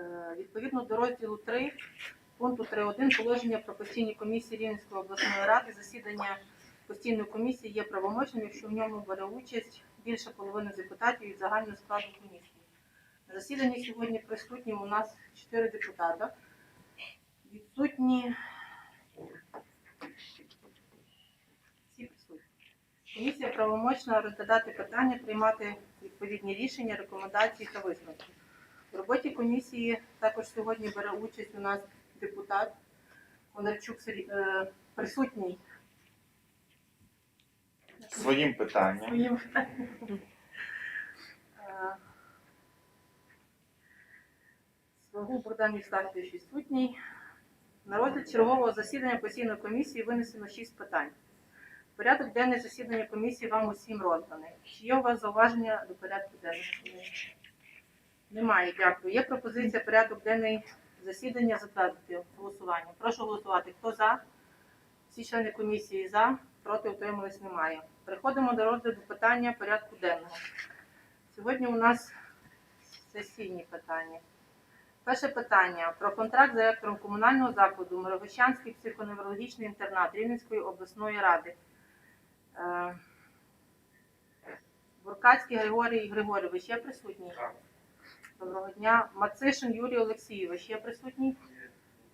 Е, Відповідно до розділу 3 пункту 3.1 положення про постійні комісії Рівненської обласної ради засідання постійної комісії є правомочним, якщо в ньому бере участь більше половини депутатів від загального складу комісії. На засіданні сьогодні присутні у нас 4 депутата. Відсутні. Комісія правомочна розглядати питання, приймати відповідні рішення, рекомендації та висновки. В роботі комісії також сьогодні бере участь у нас депутат Кондарчук е, присутній Своїм питанням. своїм питанням. Е, Свагу Богдан Євстафович відсутній. На розгляд чергового засідання постійної комісії винесено шість питань. Порядок денний засідання комісії вам усім розданий. Чи є у вас зауваження до порядку денного? Немає, дякую. Є пропозиція порядок денний засідання затвердити голосуванням. Прошу голосувати. Хто за? Всі члени комісії за, проти утримались немає. Переходимо до розгляду питання порядку денного. Сьогодні у нас сесійні питання. Перше питання про контракт з директором комунального закладу Мировищанський психоневрологічний інтернат Рівненської обласної ради. Е, Буркацький Григорій Григорійович є присутній? Доброго дня. Мацишин Юрій Олексійович є присутній?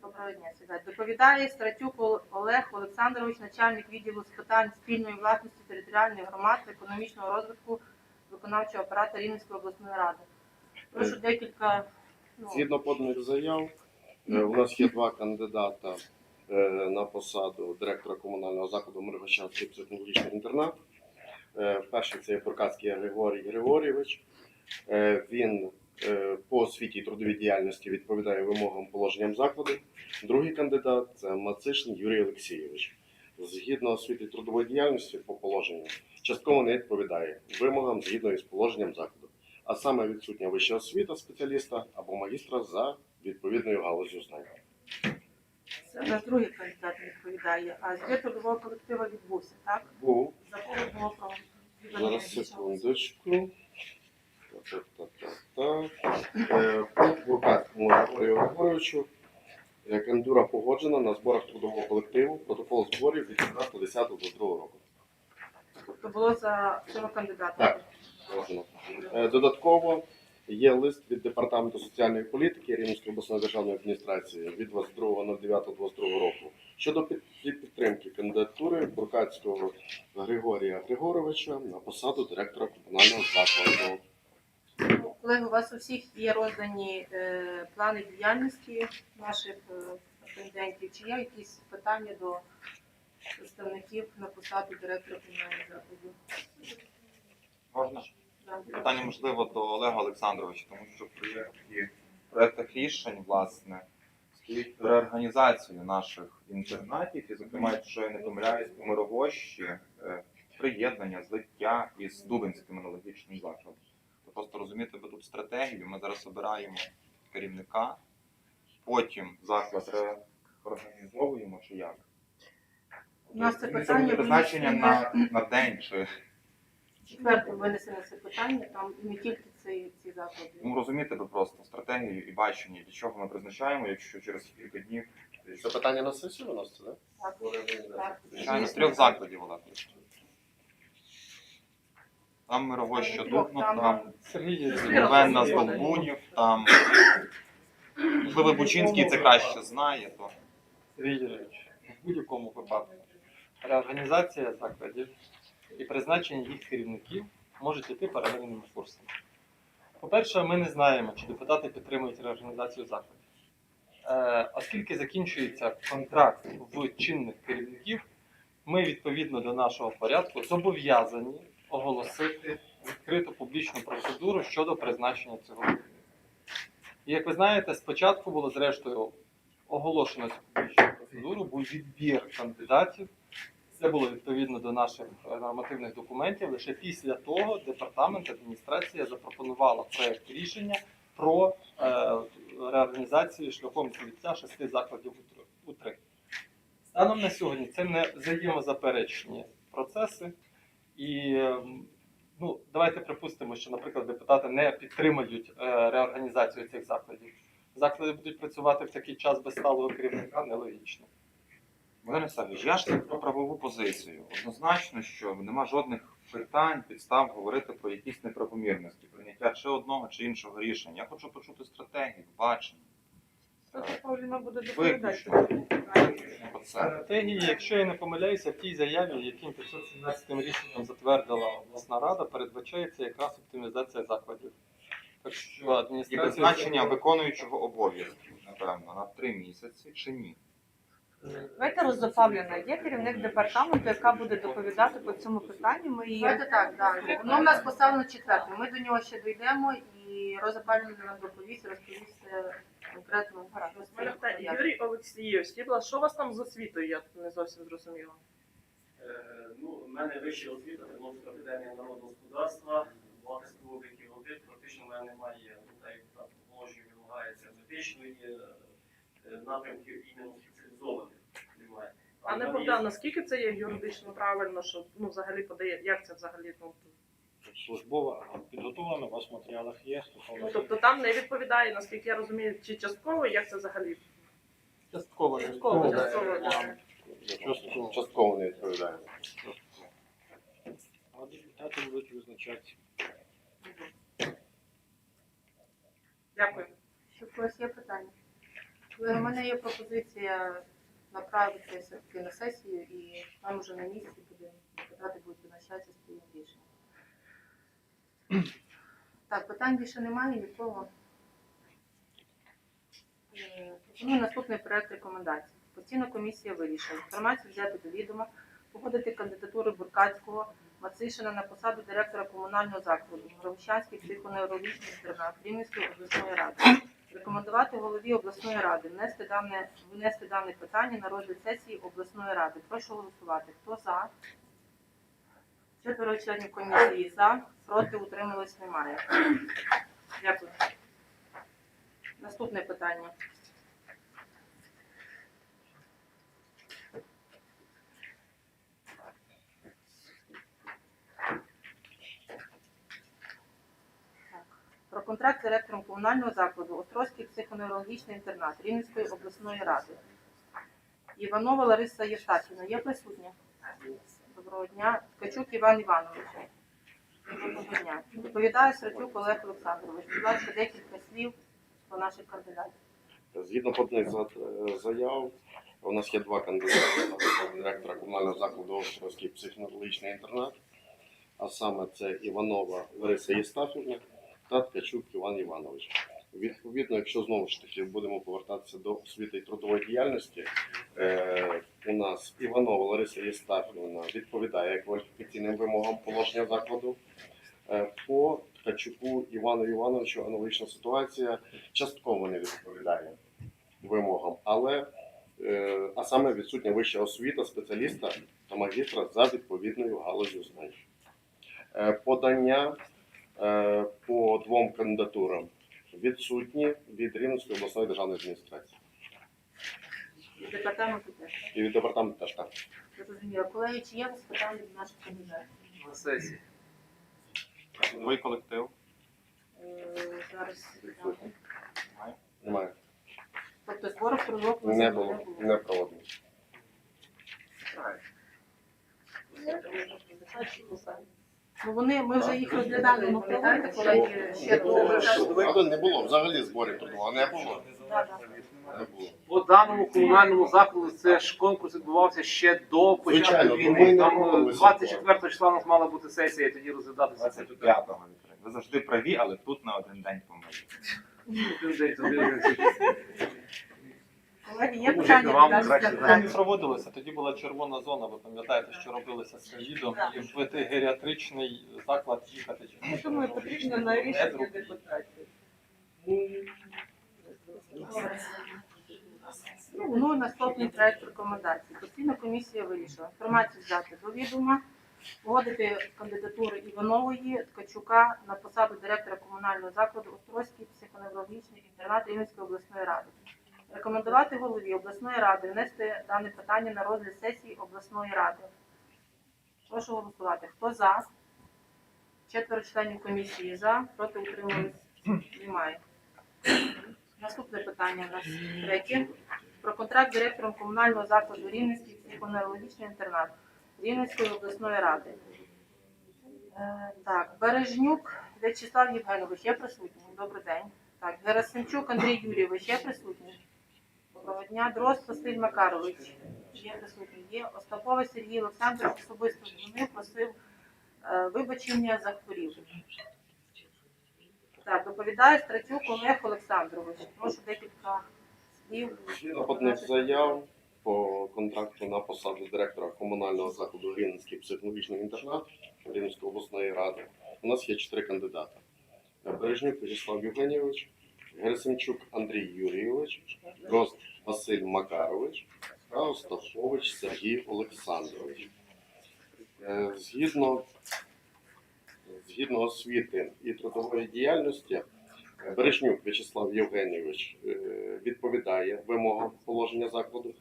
Доброго дня, сідайте. Доповідає Стратюк Ол- Олег Олександрович, начальник відділу з питань спільної власності територіальної громад, економічного розвитку виконавчого апарату Рівненської обласної ради. Прошу декілька. Ну, Згідно поданих заяв, е, у нас є два кандидата е, на посаду директора комунального закладу Миргощанський психологічний інтернат. Е, Перший це Буркацький Григорій Григорійович. Е, Він е, по освіті і трудовій діяльності відповідає вимогам положенням закладу. Другий кандидат це Мацишин Юрій Олексійович. Згідно освіти і трудової діяльності по положенню, частково не відповідає вимогам згідно із положенням закладу а саме відсутня вища освіта спеціаліста або магістра за відповідною галузю знань. це наш другий кандидат відповідає. А збір трудового колективу відбувся, так? Був За кого було про зараз секундочку. Так-так-так-так. Е, По Буркацькому Григорію Григоровичу е, кандидатура погоджена на зборах трудового колективу, протокол зборів від 15.10.22 року. Тобто було за цього кандидата. Так. Погоджено. Е, Додатково є лист від департаменту соціальної політики Рівненської обласної державної адміністрації від 22.09.22 року щодо під- під- підтримки кандидатури Буркацького Григорія Григоровича на посаду директора комунального закладу. Колеги, у вас у всіх є роздані е, плани діяльності наших е, претендентів. Чи є якісь питання до представників на посаду директора комунального закладу? Можна? Да. Питання можливо до Олега Олександровича, тому що в проєктах рішень, власне, стоїть реорганізацію наших інтернатів, і, зокрема, якщо я не помиляюсь, у Мирогощі е, приєднання, злиття із Дубинським аналогічним закладом. Просто розумієте, ви тут стратегію. Ми зараз обираємо керівника, потім заклад реорганізовуємо чи як? У нас це Це питання призначення на, на день чи Четверте винесено це питання, там не тільки ці, ці заклади. Ну розумієте ви просто стратегію і бачення, для чого ми призначаємо, якщо через кілька днів Це питання на сесію виноситься, так? Так. Так. звичайно з трьох закладів Олег. Там Мировоща Трьох, Дубно, там- Сергій з Долбунів, там можливо Бучинський це краще знає, то. Сергій Юрійович, в будь-якому випадку. Реорганізація закладів і призначення їх керівників можуть йти паралельними курсами. По-перше, ми не знаємо, чи депутати підтримують реорганізацію закладів. Е, оскільки закінчується контракт в чинних керівників, ми відповідно до нашого порядку зобов'язані оголосити відкриту публічну процедуру щодо призначення цього. І як ви знаєте, спочатку було зрештою оголошено цю публічну процедуру, був відбір кандидатів. Це було відповідно до наших нормативних документів. Лише після того департамент адміністрація запропонувала проект рішення про е, реорганізацію шляхом злиття шести закладів у три. Станом на сьогодні це не взаємозаперечні процеси. І ем, ну, давайте припустимо, що, наприклад, депутати не підтримають е, реорганізацію цих закладів. заклади будуть працювати в такий час без сталого керівника, нелогічно. Володимир Савич, я ж про правову позицію. Однозначно, що нема жодних питань, підстав говорити про якісь неправомірності, прийняття чи одного чи іншого рішення. Я хочу почути стратегію, бачення. Буде доповідати. Стратегії, якщо я не помиляюся, в тій заяві, яким 517 рішенням затвердила обласна рада, передбачається якраз оптимізація закладів. Так що І адміністрація призначення виконуючого обов'язків, напевно, на три місяці чи ні. Давайте Роза є керівник департаменту, яка буде доповідати по цьому питанню. Ми її Давайте так, да. Воно в нас поставлено четверте. Ми до нього ще дійдемо і Роза нам доповість, розповість е, конкретно. пов'язано. Юрій Олексійович, що у вас там з освітою? Я не зовсім зрозуміла. Е, Ну, у мене вища освіта, Тернопільська академія народного господарства, облік і аудит. Практично в мене немає, ну, так як там положення вимагається медичної е, напрямків іменно спеціалізованих немає. Пане Богдан, наскільки це є юридично правильно, що ну взагалі подає, як це взагалі? Ну, службова підготовлена, у вас в матеріалах є ну тобто там не відповідає, наскільки я розумію, чи частково, як це взагалі? частково не Частково, відповідає. частково, да. Частково- Частково не відповідає. а депутати будуть визначати. Дякую. Ще в когось є питання? У мене є пропозиція направити все-таки на сесію і там вже на місці буде депутати будуть визначатися з своїм рішенням. Так, питань більше немає нікого. Е, Пропоную наступний проект рекомендацій. Постійна комісія вирішила інформацію взяти до відома, погодити кандидатури Буркацького Мацишина на посаду директора комунального закладу Гровищанський психоневрологічний інтернат Рівненської обласної ради. Рекомендувати голові обласної ради внести дане, винести дане питання на розгляд сесії обласної ради. Прошу голосувати. Хто за? Четверо членів комісії за, проти утрималось немає. Дякую. Наступне питання. Про контракт з директором комунального закладу Острозький психоневрологічний інтернат Рівненської обласної ради. Іванова Лариса Євстахівна є присутня? Доброго дня. Ткачук Іван Іванович. Доброго дня. Відповідаю, Сратюк Олег Олександрович. Будь ласка, декілька слів про наших кандидатів. Згідно поданих е, заяв, у нас є два кандидати на директора комунального закладу Островський психоневрологічний інтернат, а саме це Іванова Лариса Єстафівна та Ткачук Іван Іванович. Відповідно, якщо знову ж таки будемо повертатися до освіти і трудової діяльності, е, у нас Іванова Лариса Єстафівна відповідає кваліфікаційним вимогам положення закладу. Е, по Ткачуку Івану Івановичу аналогічна ситуація частково не відповідає вимогам, але е, а саме відсутня вища освіта спеціаліста та магістра за відповідною галузю знань. Е, Подання е, по двом кандидатурам відсутні від Рівненської обласної державної адміністрації. І департаменту теж. І від департаменту теж так. Зрозуміло. Колеги, чи є вас питання до наших кандидатів? На сесії. Трудовий колектив. Е, Зараз. Відсутні. Немає. Тобто збору трудового Не було, не проводимо. Ну вони, ми вже їх розглядали, ну колеги, ще Але не було взагалі зборів трудового, не було. Не було. По даному комунальному закладу це ж конкурс відбувався ще до початку війни. не Там е, 24 числа у нас мала бути сесія, і тоді розглядатися це питання. 25-го. Ви завжди праві, але тут на один день помилки. Один день, один день. Колеги, є питання вам краще кандидатів? проводилося, тоді була червона зона, ви пам'ятаєте, що робилося з ковідом, і в той геріатричний заклад їхати. Я думаю, потрібно на рішення депутатів. Ну, наступний проект рекомендацій. Постійна комісія вирішила інформацію взяти до відома, погодити кандидатури Іванової Ткачука на посаду директора комунального закладу Острозький психоневрологічний інтернат Рівненської обласної ради. Рекомендувати голові обласної ради внести дане питання на розгляд сесії обласної ради. Прошу голосувати. Хто за? Четверо членів комісії за, проти утримались немає. Наступне питання у нас третє. Про контракт з директором комунального закладу Рівненський психоневрологічний інтернат Рівненської обласної ради. Е, Так, Бережнюк В'ячеслав Євгенович є присутній. Добрий день. Так, Герасимчук Андрій Юрійович є присутній. Доброго дня. Дрозд Василь Макарович є присутній. Остаповий Сергій Олександрович особисто дзвонив, просив е, вибачення за хворів. Так, доповідає Стратюк Олег Олександрович. Прошу декілька слів. Подних заяв по контракту на посаду директора комунального закладу Рівненський психологічний інтернат Рівненської обласної ради. У нас є чотири кандидати: Бережнюк Вячеслав Євгенійович, Герасимчук Андрій Юрійович, Дрозд Василь Макарович та Остапович Сергій Олександрович. Е, Згідно, згідно освіти і трудової діяльності, Бережнюк В'ячеслав Євгенійович е, відповідає вимогам положення закладу.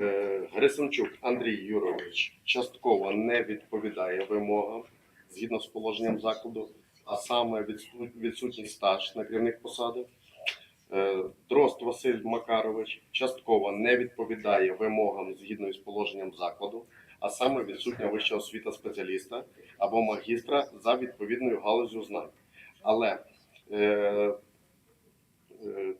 Е, Грисимчук Андрій Юрович частково не відповідає вимогам згідно з положенням закладу, а саме відсутній стаж на керівних посадах. Е, Дрозд Василь Макарович частково не відповідає вимогам згідно із положенням закладу, а саме відсутня вища освіта спеціаліста або магістра за відповідною галузю знань. Але е, е,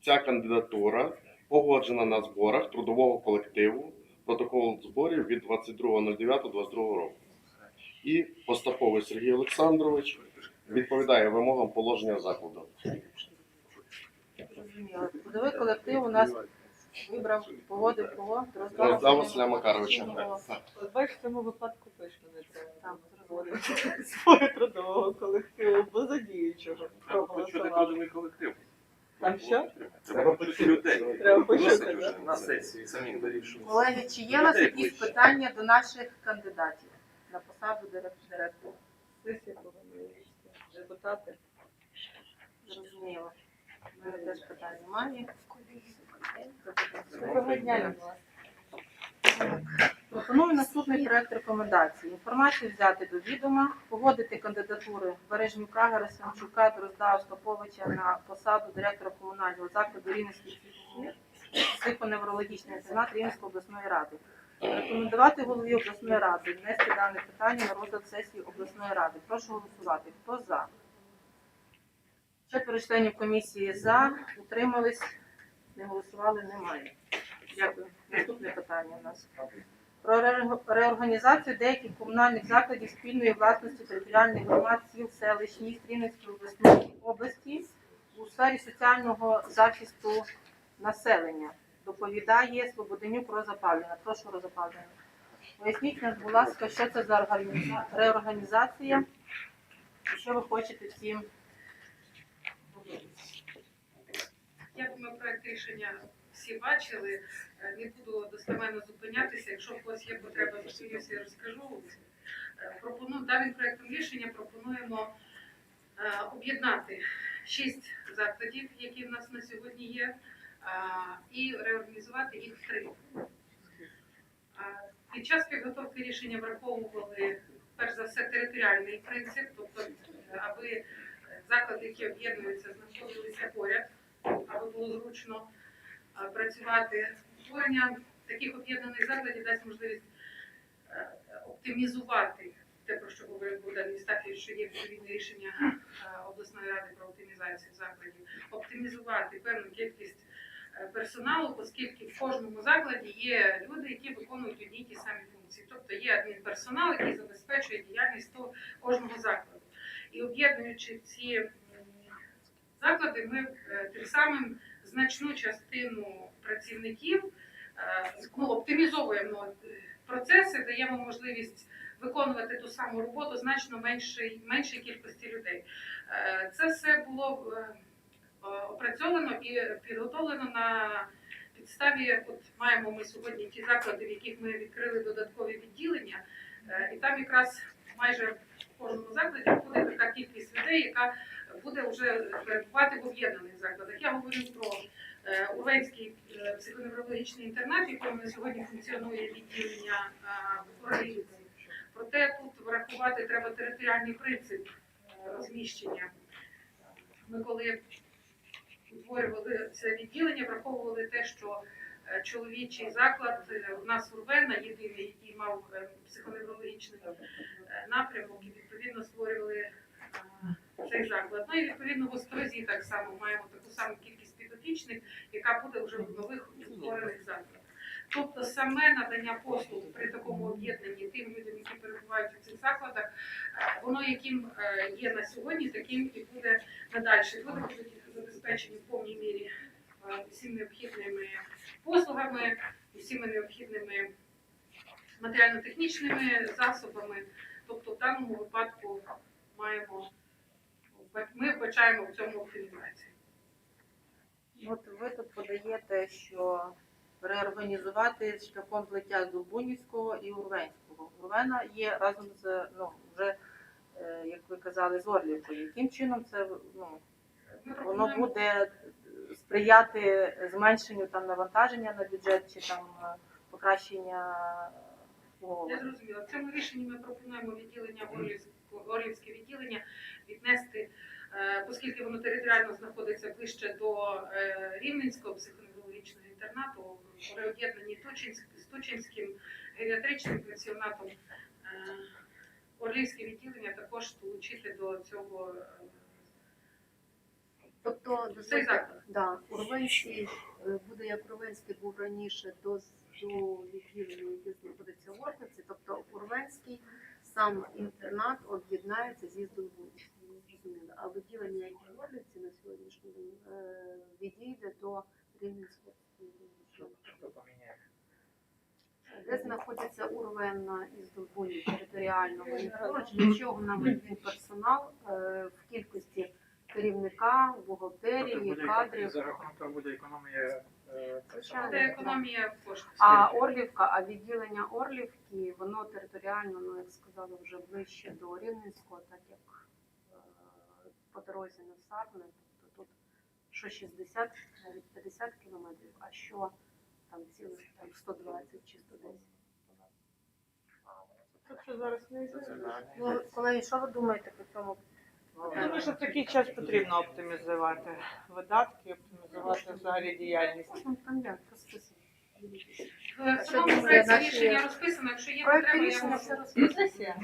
ця кандидатура погоджена на зборах трудового колективу протокол зборів від 22.09.22 року. І Остаповий Сергій Олександрович відповідає вимогам положення закладу. Зрозуміло. Трудовий колектив у нас вибрав, погодив кого? Дрозда Василя Макаровича. От бачиш, в цьому випадку точно не треба Так, проводити свого трудового колективу, бо задіючого Треба почути трудовий колектив. Там що? Треба почути людей. Треба почути, на сесії самі вирішують. Колеги, чи є у нас якісь питання до наших кандидатів на посаду дирек- директора? Сесія повинна вирішити. Депутати. Зрозуміло. Пропоную наступний проект рекомендацій. Інформацію взяти до відома, погодити кандидатури Бережнюка, Герасимчука, Дрозда Остаповича на посаду директора комунального закладу Рівненський психоневрологічний інтернат Рівненської обласної ради. Рекомендувати голові обласної ради внести дане питання на розгляд сесії обласної ради. Прошу голосувати. Хто за? Четверо членів комісії за, утримались, не голосували, немає. Дякую. Наступне питання у нас. Про реорганізацію деяких комунальних закладів спільної власності територіальних громад сіл, селищ, міст Рівненської обласної області у сфері соціального захисту населення. Доповідає Слободенюк Роза Павлівна. Прошу Роза Павлівна. Поясніть нам, будь ласка, що це за реорганізація і що ви хочете всім Я думаю, проект рішення всі бачили. Е, Не буду достеменно зупинятися. Якщо в когось є потреба, зупинюся і розкажу. Е, Пропоную даним проектом рішення пропонуємо е, об'єднати шість закладів, які в нас на сьогодні є, і реорганізувати їх в три. Під час підготовки рішення враховували перш за все територіальний принцип, тобто аби заклади, які об'єднуються, знаходилися поряд було зручно е, працювати. Створення таких об'єднаних закладів дасть можливість е, оптимізувати те, про що говорив Богдан Містафій, що є відповідне рішення е, обласної ради про оптимізацію закладів, оптимізувати певну кількість персоналу, оскільки в кожному закладі є люди, які виконують одні ті самі функції. Тобто є адмінперсонал, який забезпечує діяльність кожного закладу. І об'єднуючи ці заклади, ми тим самим значну частину працівників е, ну, оптимізовуємо процеси, даємо можливість виконувати ту саму роботу значно меншій, меншій кількості людей. Е, Це все було е, опрацьовано і підготовлено на підставі. От маємо ми сьогодні ті заклади, в яких ми відкрили додаткові відділення, і там якраз майже в кожному закладі буде така кількість людей, яка буде вже перебувати в об'єднаних закладах. Я говорю про е, Урвенський е, психоневрологічний інтернат, якому на сьогодні функціонує відділення в Орлівці. Проте тут врахувати треба територіальний принцип е, розміщення. Ми коли утворювали це відділення, враховували те, що чоловічий заклад у нас Урбена, єдиний, який мав психоневрологічний напрямок, і відповідно створювали цей заклад. Ну і відповідно в Острозі так само маємо таку саму кількість підопічних, яка буде вже в нових утворених закладах. Тобто саме надання послуг при такому об'єднанні тим людям, які перебувають у цих закладах, е, воно яким е, є на сьогодні, таким і буде надалі. Люди будуть забезпечені в повній мірі е, всіми необхідними послугами, всіми необхідними матеріально-технічними засобами. Тобто в даному випадку маємо ми вбачаємо в цьому оптимізацію. От ви тут подаєте, що реорганізувати шляхом злиття Дубунівського і Урвенського. Урвена є разом з ну вже е, як ви казали, з Орлівкою. Яким чином це ну воно буде сприяти зменшенню там навантаження на бюджет чи там е, покращення Я умови? зрозуміла. В цьому рішенні ми пропонуємо відділення Орлівського Орлівське відділення віднести, е, оскільки воно територіально знаходиться ближче до е, Рівненського психоневрологічного інтернату, Тучинськ- з Тучинським геріатричним пансіонатом. е, Орлівське відділення також долучити до цього Тобто цей заклад. да, Урвенський буде як Урвенський був раніше до, до відділення, яке знаходиться в Орхівці. Тобто Урвенський сам інтернат об'єднається зі Здолбунським. А відділення, яке в Орлівці на сьогоднішній день, е, відійде до Рівненського. Де знаходиться Урвенна і Здолбунів територіально? Вони поруч, для чого нам персонал е, в кількості керівника, бухгалтерії, кадрів. За рахунок буде економія. Це економія коштів. А Орлівка, а відділення Орлівки, воно територіально, ну як сказали, вже ближче до Рівненського, так як е, по дорозі на Сарне, тобто тут що 60, навіть 50 кілометрів, а що там цілих там 120 чи 110. Так що зараз не Ну, колеги, що ви думаєте по цьому? Я думаю, що в такий час потрібно оптимізувати видатки, оптимізувати взагалі діяльність. Можна там як. В самому проєкті рішення розписано, якщо є Проект потреба, я рішення можу. все.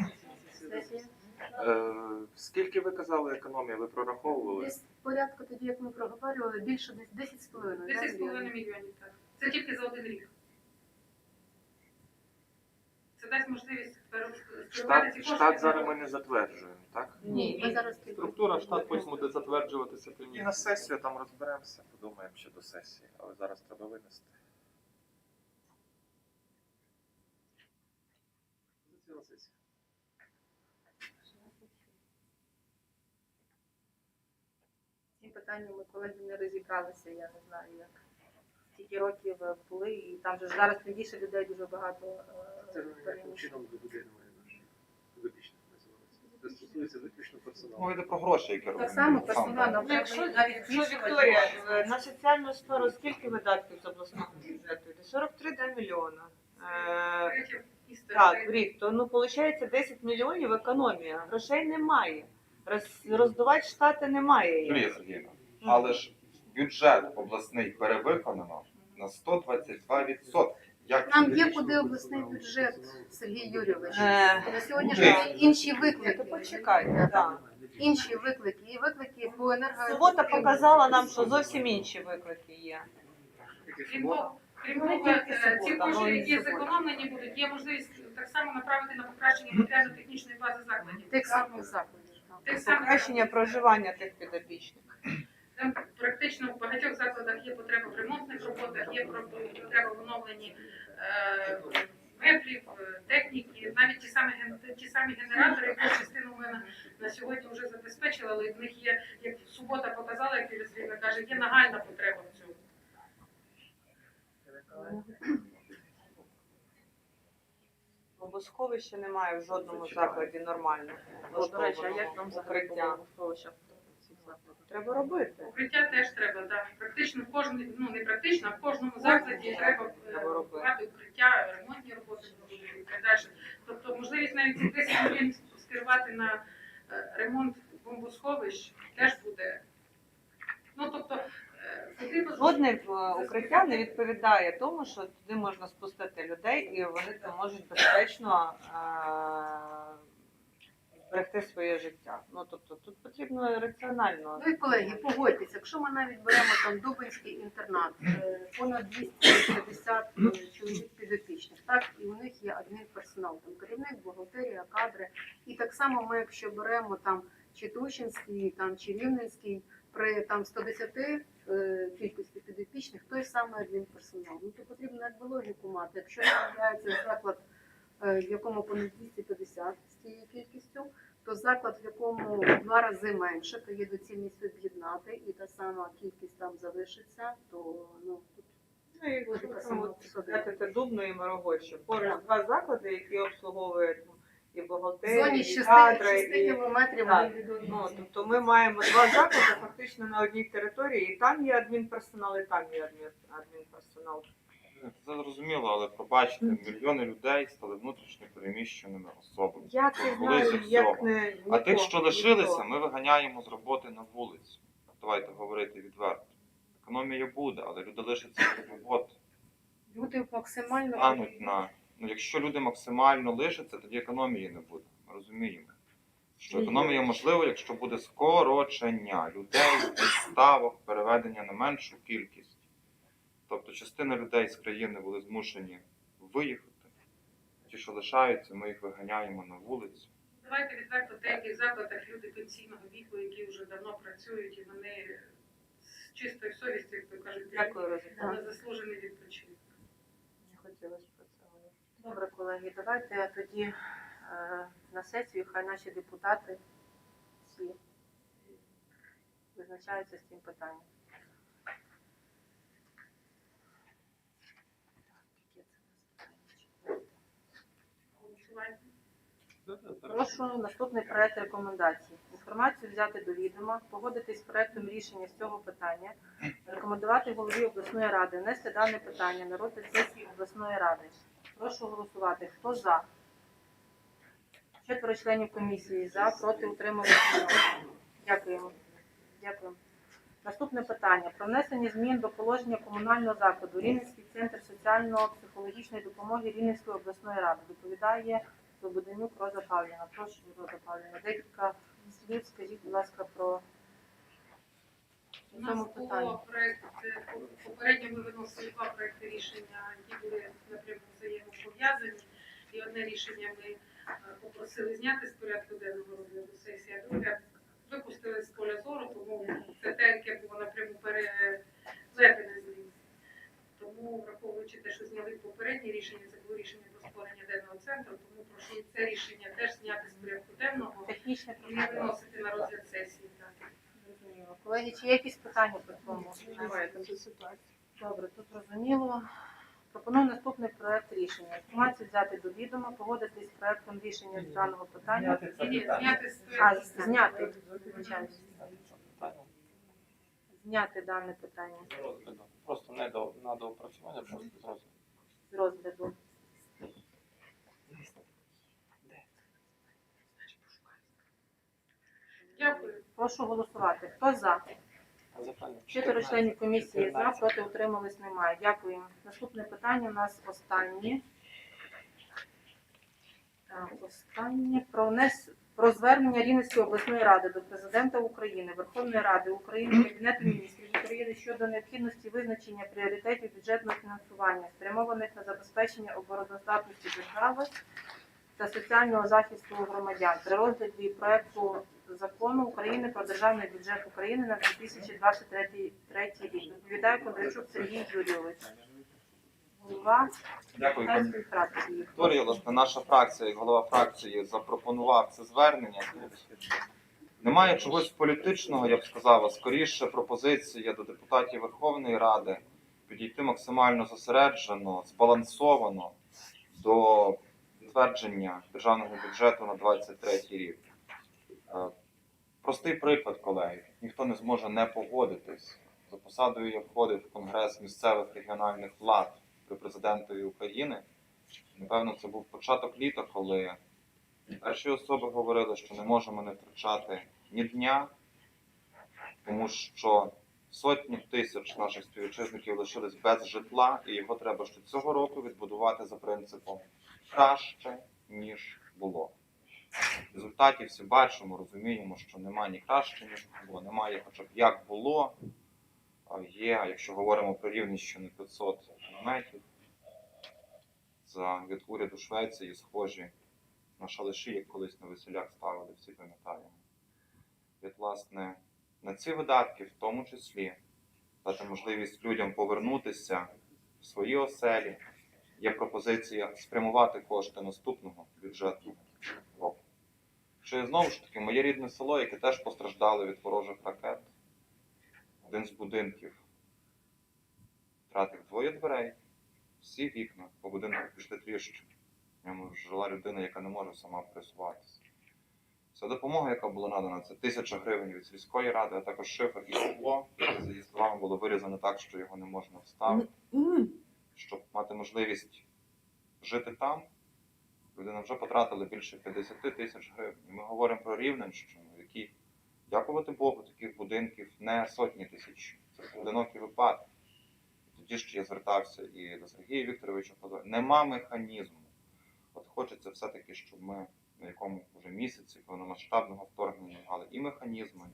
Е, скільки ви казали економія? Ви прораховували? Десь порядку тоді, як ми проговорювали, більше десь 10 з половиною. 10,5 мільйонів, так. Це тільки за один рік. Це дасть можливість перерозподілити ці Штат, кошти. штат зараз ми не затверджуємо, так? Ні, ми зараз Структура штат потім буде затверджуватися І на сесію там розберемося, подумаємо ще до сесії, але зараз треба винести. Ці питання ми колеги не розібралися, я не знаю як. Стільки років е, були, і там же ж зараз більше людей дуже багато Це е, переміщено. Це стосується виключно персоналу. Мова йде про гроші, які Так само персонал, нам Ну, якщо, навіть якщо Вікторія, е, на соціальну сферу скільки видатків з обласного бюджету? йде? 43 мільйона. Е, так, в рік, то ну виходить 10 мільйонів економія. Грошей немає. Роз, роздувати штати немає. їх. Юлія Сергіївна, але ж бюджет обласний перевиконано на 122%. Як Нам є куди обласний бюджет, Сергій Юрійович. Е, На сьогоднішній день інші виклики. почекайте, так. Інші виклики. І виклики по енерго... Субота показала нам, що зовсім інші виклики є. Крім того, крім того, е, ці кошти, які зекономлені будуть, є можливість так само направити на покращення матеріально-технічної бази закладів. Тих самих закладів. Тих самих Покращення проживання тих підопічних. Там практично в багатьох закладах є потреба в ремонтних роботах, є потреба в оновленні е, меблів, е, техніки, навіть ті самі ті самі генератори, яку частину ми на, на сьогодні вже забезпечили, але в них є, як субота показала, як Юлія каже, є нагальна потреба в цьому. Бомбосховища немає в жодному закладі нормально. О, До речі, а як там взагалі Треба робити. Укриття теж треба, так. Практично в кожному, ну не практично, а в кожному закладі треба е, Треба робити. укриття, ремонтні роботи і так далі. Тобто можливість навіть ці 10 мільйонів скерувати на е, ремонт бомбосховищ теж буде. Ну тобто Жодне е, укриття не відповідає тому, що туди можна спустити людей і вони там можуть безпечно е, зберегти своє життя. Ну тобто тут потрібно раціонально. Ну і колеги, погодьтеся, якщо ми навіть беремо там Дубинський інтернат, е, понад 250 е, чоловік підопічних, так, і у них є адмінперсонал, там керівник, бухгалтерія, кадри. І так само ми, якщо беремо там чи Тушинський, там чи Рівненський, при там 110 е, кількості підопічних, той самий адмінперсонал. Ну то потрібно якби логіку мати. Якщо з'являється заклад, в якому понад 250 з цією кількістю, то заклад, в якому в два рази менше, то є доцільність об'єднати, і та сама кількість там залишиться, то ну тут Ну, і сама це Дубно і Мирогощі. Поруч Так. два заклади, які обслуговують ну, і в бухгалтерію, зоні і 6, кадри, і кілометрів Так. одного. Ну, тобто ми маємо два заклади фактично на одній території, і там є адмінперсонал, і там є адмін, адмінперсонал. Це зрозуміло, але пробачте, мільйони людей стали внутрішньо переміщеними особами. Я це знаю, як всього. не А тих, що лишилися, ми виганяємо з роботи на вулицю. Давайте говорити відверто. Економія буде, але люди лишаться без роботи. Люди максимально Стануть на. Ну, якщо люди максимально лишаться, тоді економії не буде. Ми розуміємо. Що економія можлива, якщо буде скорочення людей, ставок, переведення на меншу кількість. Тобто частина людей з країни були змушені виїхати. Ті, що лишаються, ми їх виганяємо на вулицю. Давайте відверто в деяких закладах люди пенсійного віку, які вже давно працюють, і вони з чистою совістю, як то кажуть, Дякую, на заслужений відпочинок. Не хотілося про це говорити. Добре, колеги, давайте тоді е, на сесію хай наші депутати всі визначаються з цим питанням. Прошу наступний проект рекомендацій. Інформацію взяти до відома, погодитись з проектом рішення з цього питання, рекомендувати голові обласної ради внести дане питання на розгляд сесії обласної ради. Прошу голосувати. Хто за? Четверо членів комісії за, проти утрималися. Дякуємо. Дякую. Наступне питання про внесення змін до положення комунального закладу Рівненський центр соціально-психологічної допомоги Рівненської обласної ради. Доповідає Слободенюк Роза Павлівна. Прошу, Роза Павлівна. Декілька слів скажіть, будь ласка, про У нас було проект, е, попередньо ми виносили два проекти рішення, які були напряму взаємопов'язані. І одне рішення ми е, попросили зняти з порядку денного розгляду сесії, а друге випустили з поля зору, тому це те, яке було напряму переведене з ним. Тому, враховуючи те, що зняли попереднє рішення, це було рішення про створення денного центру, тому прошу це рішення теж зняти з порядку денного технічне і не питання. виносити на розгляд сесії. Так. Зрозуміло. Колеги, чи є якісь питання по цьому? Немає там ситуації. Добре, тут зрозуміло. Пропоную наступний проект рішення. Інформацію взяти до відома, погодитись з проектом рішення з даного питання. Ні, ні, зняти з А, порядку зняти. Зняти дане питання З розгляду. Просто не до на доопрацювання, просто з розгляду. з розгляду. Дякую. Прошу голосувати. Хто за? Чотири членів комісії за, проти утримались немає. Дякую. Наступне питання у нас останнє. Так, останнє про внес про звернення Рівненської обласної ради до президента України, Верховної Ради України, Кабінету міністрів України щодо необхідності визначення пріоритетів бюджетного фінансування, спрямованих на забезпечення обороноздатності держави та соціального захисту громадян при розгляді проекту закону України про державний бюджет України на 2023 рік. Доповідає Кондрачук Сергій Юрійович. Голова Дякую, пані фракції. Вікторія, власне, наша фракція, як голова фракції, запропонував це звернення. Немає чогось політичного, я б сказав, а скоріше пропозиція до депутатів Верховної Ради підійти максимально зосереджено, збалансовано до затвердження державного бюджету на 23 рік. Е, Простий приклад, колеги. Ніхто не зможе не погодитись. За посадою я входив в Конгрес місцевих регіональних влад при президентові України. Напевно, це був початок літа, коли перші особи говорили, що не можемо не втрачати ні дня, тому що Сотні тисяч наших співвітчизників лишились без житла, і його треба ще цього року відбудувати за принципом краще, ніж було. В результаті всі бачимо, розуміємо, що немає ні краще, ніж було, немає хоча б як було. А Є, якщо говоримо про Рівненщину, 500 кілометрів. За від уряду Швеції схожі на шалаші, як колись на веселях ставили, всі пам'ятаємо. І, власне, на ці видатки, в тому числі, дати можливість людям повернутися в свої оселі. Є пропозиція спрямувати кошти наступного бюджетного року. Чи знову ж таки моє рідне село, яке теж постраждало від ворожих ракет, один з будинків втратив двоє дверей, всі вікна по будинку пішли тріщини. В ньому жила людина, яка не може сама пересуватися. Вся допомога, яка була надана, це тисяча гривень від сільської ради, а також шифер і скло, яке, за її словами, було вирізане так, що його не можна вставити. Щоб мати можливість жити там, людина вже потратила більше 50 тисяч гривень. І ми говоримо про Рівненщину, в якій, дякувати Богу, таких будинків не сотні тисяч. Це поодинокі випадки. Тоді ще я звертався і до Сергія Вікторовича. Нема механізму. От хочеться все-таки, щоб ми на якому вже місяці повномасштабного вторгнення мали і механізми,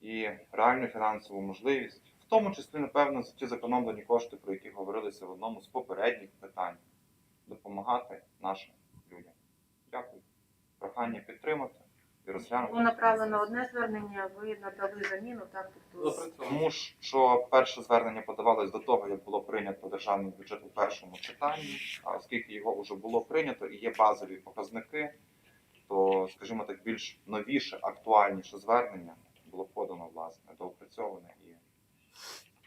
і реальну фінансову можливість, в тому числі, напевно, за ті зекономлені кошти, про які говорилися в одному з попередніх питань, допомагати нашим людям. Дякую. Прохання підтримати. Було направлено одне звернення, ви надали заміну, так? Тобто Тому що перше звернення подавалось до того, як було прийнято державний бюджет у першому читанні. А оскільки його вже було прийнято і є базові показники, то, скажімо так, більш новіше, актуальніше звернення було подано, власне, доопрацьоване і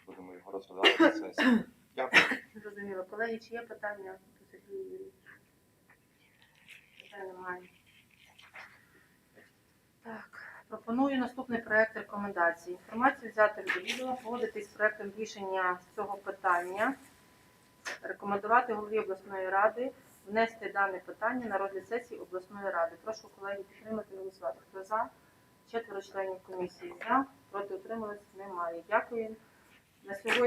будемо його розглядати на сесії. Дякую. Зрозуміло. Колеги, чи є питання до Сергія немає. Так, пропоную наступний проект рекомендацій. Інформацію взяти до відома, погодитись з проектом рішення з цього питання, рекомендувати голові обласної ради внести дане питання на розгляд сесії обласної ради. Прошу колеги підтримати голосувати. Хто за? Четверо членів комісії за, проти утримались немає. Дякую. На сьогодні.